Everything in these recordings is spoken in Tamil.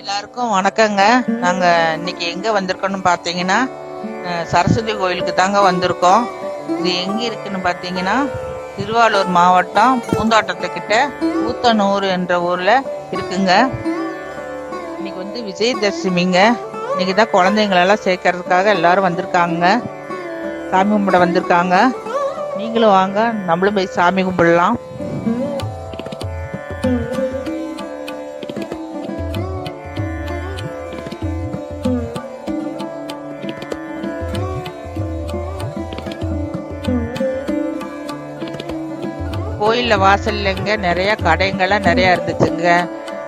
எல்லாருக்கும் வணக்கங்க. நாங்க இன்னைக்கு எங்க வந்திருக்கோம்னு பாத்தீங்கன்னா சரஸ்வதி கோயிலுக்கு தாங்க வந்திருக்கோம். இது எங்க இருக்குன்னு பாத்தீங்கன்னா திருவாரூர் மாவட்டம் பூந்தோட்டத்துக்கிட்ட ஊத்தனூர் என்ற ஊர்ல இருக்குங்க. இன்னைக்கு வந்து விஜயதசமிங்க. இன்னைக்கு தான் குழந்தைங்களெல்லாம் சேர்க்கறதுக்காக எல்லாரும் வந்திருக்காங்க. சாமி கும்பிட வந்திருக்காங்க. நீங்களும் வாங்க நம்மளும் போய் சாமி கும்பிடலாம். கோயில்ல வாசல்லங்க நிறைய கடைங்கள்லாம் நிறைய இருந்துச்சுங்க.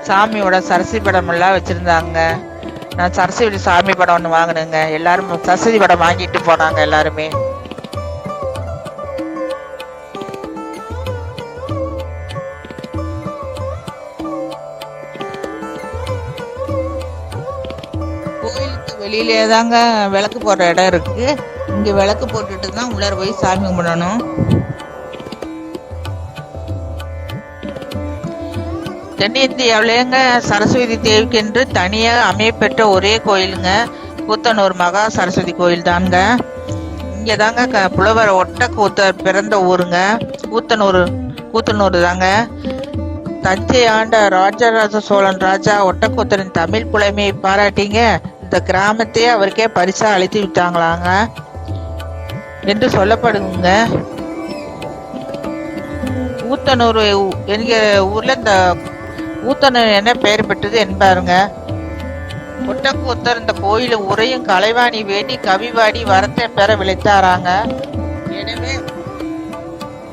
சாமியோட சரஸ்வதி படம் எல்லாம் வச்சிருந்தாங்க. நான் சரஸ்வதி சாமி படம் ஒன்று வாங்கினேங்க. எல்லாரும் சரஸ்வதி படம் வாங்கிட்டு போனாங்க எல்லாருமே. கோயிலுக்கு வெளியிலே தாங்க விளக்கு போடுற இடம் இருக்கு. இங்க விளக்கு போட்டுட்டு தான் உள்ளார போய் சாமி கும்பிடணும். தென்னிந்தியாவிலேங்க சரஸ்வதி தேவிக்கென்று தனியாக அமையப்பெற்ற ஒரே கோயிலுங்க. கூத்தனூர் மகா சரஸ்வதி கோயில் தாங்க இங்கே தாங்க க புலவர் ஒட்ட கூத்தர் பிறந்த ஊருங்க. கூத்தனூர் கூத்தனூர் தாங்க. தஞ்சை ஆண்ட ராஜராஜ சோழன் ராஜா ஒட்டக்கூத்தரின் தமிழ் புலமையை பாராட்டிங்க. இந்த கிராமத்தையே அவருக்கே பரிசா அளித்து விட்டாங்களாங்க. என்று சொல்லப்படுங்க. ஊத்தனூர் என்கிற ஊர்ல இந்த ஊத்தனூர் என்ன பெயர் பெற்றது என்பாருங்க ஒட்டக்கூத்தர் இந்த கோயில உரையும் கலைவாணி வேண்டி கவிவாடி வரத்தை பெற விளைத்தாராங்க. எனவே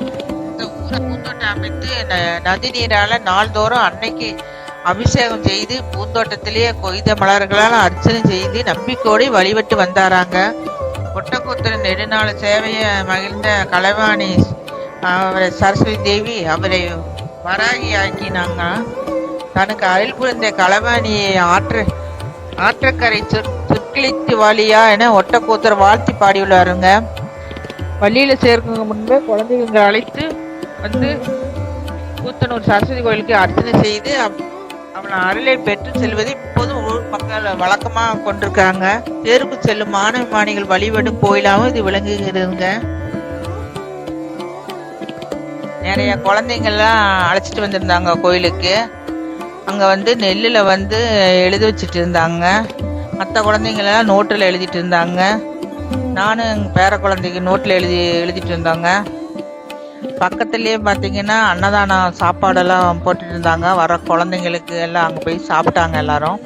இந்த ஊரை பூந்தோட்டம் அமைத்து ந- நதி நீரால நாள்தோறும் அன்னைக்கு அபிஷேகம் செய்து பூந்தோட்டத்திலேயே கொய்த மலர்களால் அர்ச்சனை செய்து நம்பிக்கையோடு வழிபட்டு வந்தாராங்க. ஒட்டக்கூத்தரின் நெடுநாள் சேவையை மகிழ்ந்த கலைவாணி அவரை சரஸ்வதி தேவி அவரை வராகி ஆக்கினாங்க. தனக்கு அருள் புரிந்த களவாணியை ஆற்று ஆற்றக்கரை சொற் சொற்கிழித்து வாலியா என ஒட்டக்கூத்தர் வாழ்த்தி பாடியுள்ளாருங்க. பள்ளியில சேர்க்கும் முன்பே குழந்தைங்க அழைத்து வந்து கூத்தனூர் சரஸ்வதி கோயிலுக்கு அர்ச்சனை செய்து அவ- அவன் அருளை பெற்று செல்வதை இப்போதும் ஊர் மக்கள் வழக்கமாக கொண்டிருக்காங்க. தேருக்கு செல்லும் மாணவ மாணிகள் வழிபடும் கோயிலாகவும் இது விளங்குகிறதுங்க. நிறைய குழந்தைங்கள்லாம் அழைச்சிட்டு வந்திருந்தாங்க கோயிலுக்கு. அங்கே வந்து நெல்லில் வந்து எழுதி வச்சுட்டு இருந்தாங்க மற்ற குழந்தைங்களெல்லாம் நோட்டில் எழுதிட்டு இருந்தாங்க நானும் எங்கள் பேர குழந்தைக்கு நோட்டில் எழுதி எழுதிட்டு இருந்தாங்க பக்கத்துலேயே பார்த்தீங்கன்னா அன்னதானம் சாப்பாடெல்லாம் போட்டுட்டு இருந்தாங்க வர குழந்தைங்களுக்கு எல்லாம் அங்கே போய் சாப்பிட்டாங்க எல்லாரும்.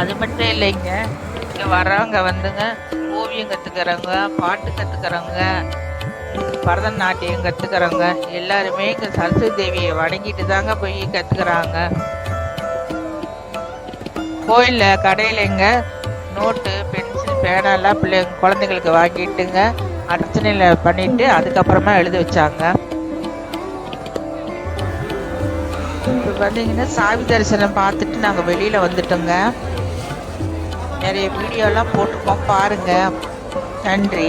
அது மட்டும் இல்லைங்க. இங்கே வர்றவங்க வந்துங்க ஓவியம் கற்றுக்கிறவங்க பாட்டு கற்றுக்கிறவங்க பரதநாட்டியம் கற்றுக்கிறவங்க எல்லாருமே இங்கே சரஸ்வதி தேவியை வணங்கிட்டு தாங்க போய் கற்றுக்குறாங்க கோயிலில் கடையிலங்க நோட்டு பென்சில் பேனாலாம் பிள்ளைங்க குழந்தைங்களுக்கு வாங்கிட்டுங்க அர்ச்சனையில் பண்ணிட்டு அதுக்கப்புறமா எழுதி வச்சாங்க. இப்போ பார்த்தீங்கன்னா சாமி தரிசனம் பார்த்துட்டு நாங்கள் வெளியில் வந்துட்டோங்க. நிறைய வீடியோலாம் போட்டிருக்கோம் பாருங்கள் நன்றி.